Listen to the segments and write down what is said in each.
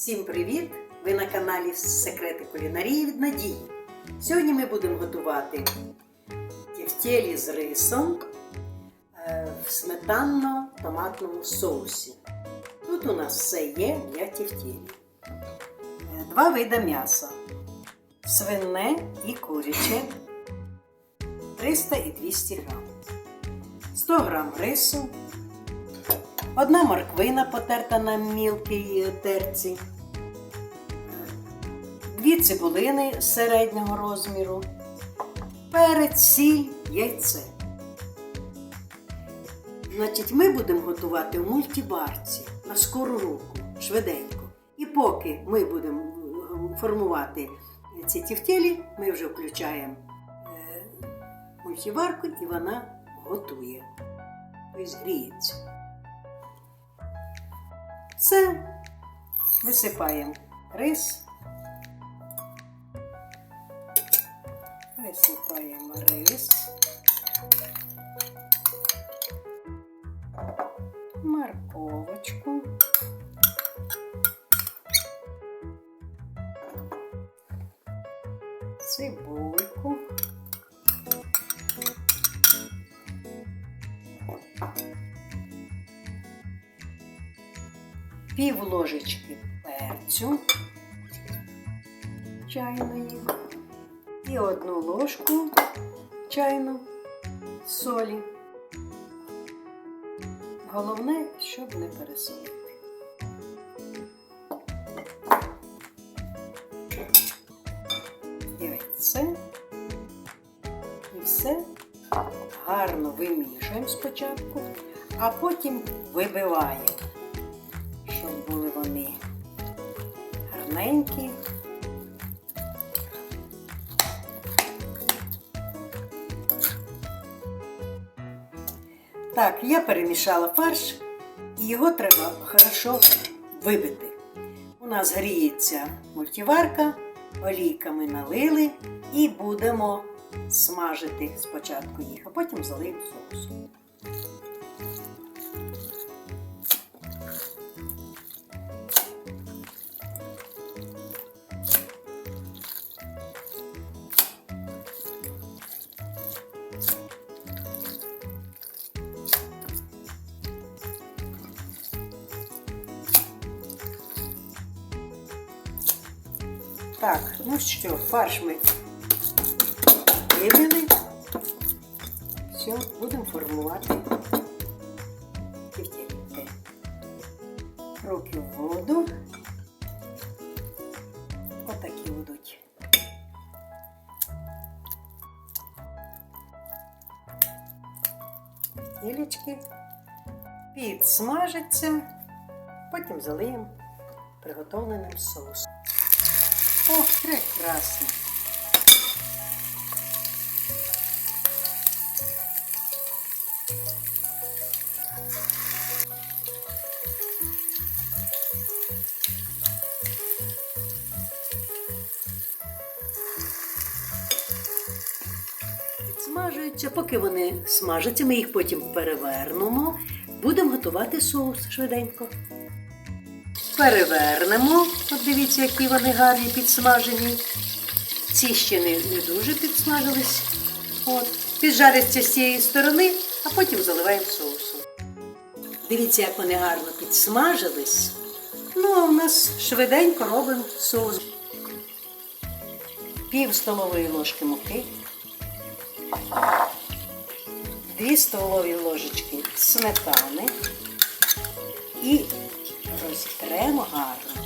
Всім привіт! Ви на каналі Секрети кулінарії від Надії. Сьогодні ми будемо готувати тефтелі з рисом е, в сметанно-томатному соусі. Тут у нас все є для тефтелі. Е, Два вида м'яса: свине і куряче 300 і 200 грам, 100 грам рису, одна морквина потерта на мілкій е, терці, дві цибулини середнього розміру, перець, сіль, яйце. Значить, ми будемо готувати в мультиварці на скору руку, швиденько. І поки ми будемо е, формувати ці тівтєлі, ми вже включаємо е, мультиварку і вона готує. Тобто гріється. Все. Висипаємо рис. Висипаємо рис. Морковочку. Цибульку. Пів ложечки перцю чайної і одну ложку чайну солі. Головне, щоб не пересолити. Яйце. І все гарно вимішуємо спочатку, а потім вибиваємо, щоб були вони гарненькі. Так, я перемішала фарш, і його треба хорошо вибити. У нас гріється мультиварка, олійками налили і будемо смажити спочатку їх, а потім залиємо соусом. Так, ну що, фарш ми вибили. Все, будемо формувати тефтельки. Руки в воду. Отакі будуть. Тефтелечки підсмажаться, потім залиємо приготовленим соусом. О, прекрасно. Смажуються, поки вони смажаться, ми їх потім перевернемо. Будемо готувати соус швиденько. Перевернемо. От дивіться, які вони гарні підсмажені. Ці ще не, не дуже підсмажились. От. Піджаряться з цієї сторони, а потім заливаємо соусом. Дивіться, як вони гарно підсмажились. Ну, а у нас швиденько робимо соус. Пів столової ложки муки. Дві столові ложечки сметани і розітремо гарно.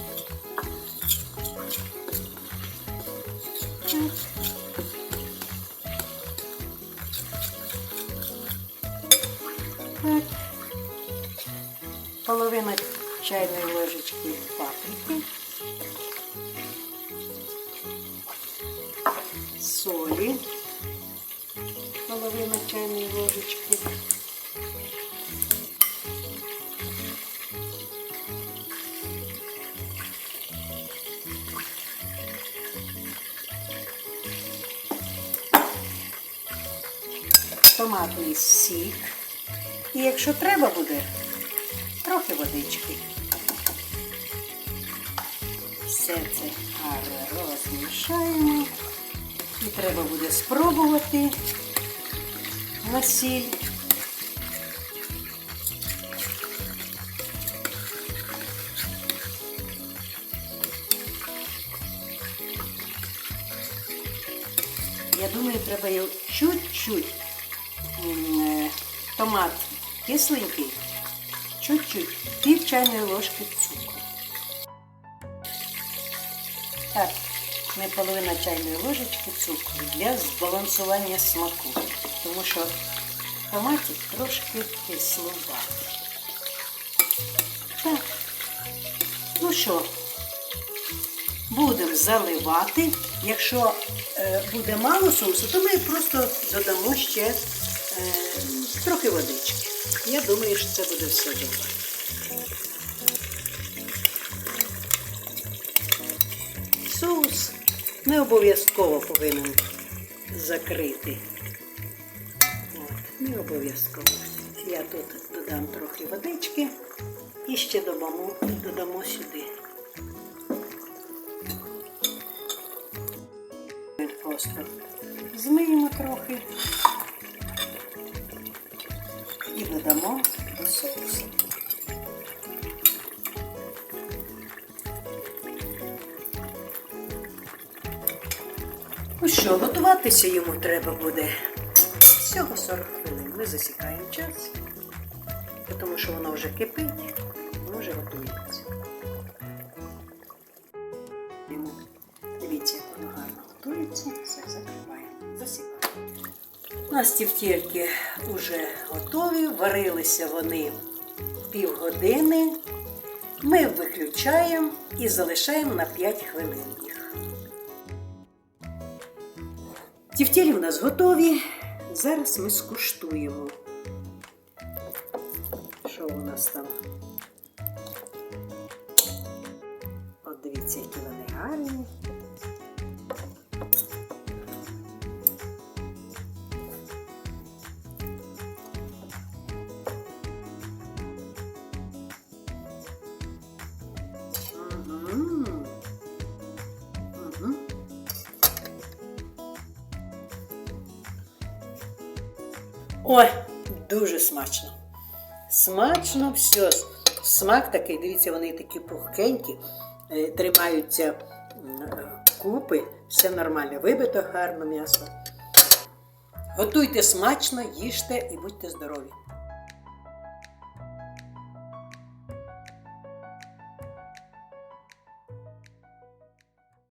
Так. Половина чайної ложечки паприки, солі, половина чайної ложечки. Томатний сік. І якщо треба буде, трохи водички. Все це гарно розмішаємо. І треба буде спробувати на сіль. Я думаю, треба його чуть-чуть томат кисленький, чуть-чуть, пів чайної ложки цукру. Так, не половина чайної ложечки цукру для збалансування смаку, тому що томатик трошки кисловатий. Так, ну що, будемо заливати. Якщо е, буде мало соусу, то ми просто додамо ще е, трохи водички. Я думаю, що це буде все добре. Соус не обов'язково повинен закрити. Не обов'язково. Я тут додам трохи водички і ще додамо, додамо сюди. Просто змиємо трохи додамо до соусу. Ну що, готуватися йому треба буде всього 40 хвилин. Ми засікаємо час, тому що воно вже кипить, воно вже готується. Тівтєльки вже готові, варилися вони півгодини. Ми виключаємо і залишаємо на 5 хвилин їх. Тівтєлі в нас готові. Зараз ми скуштуємо. Що у нас там? От дивіться, які вони гарні. Мгм. Ой, дуже смачно. Смачно все. Смак такий, дивіться, вони такі пухкенькі, е, тримаються е, купи, все нормально. Вибито гарно м'ясо. Готуйте смачно, їжте і будьте здорові.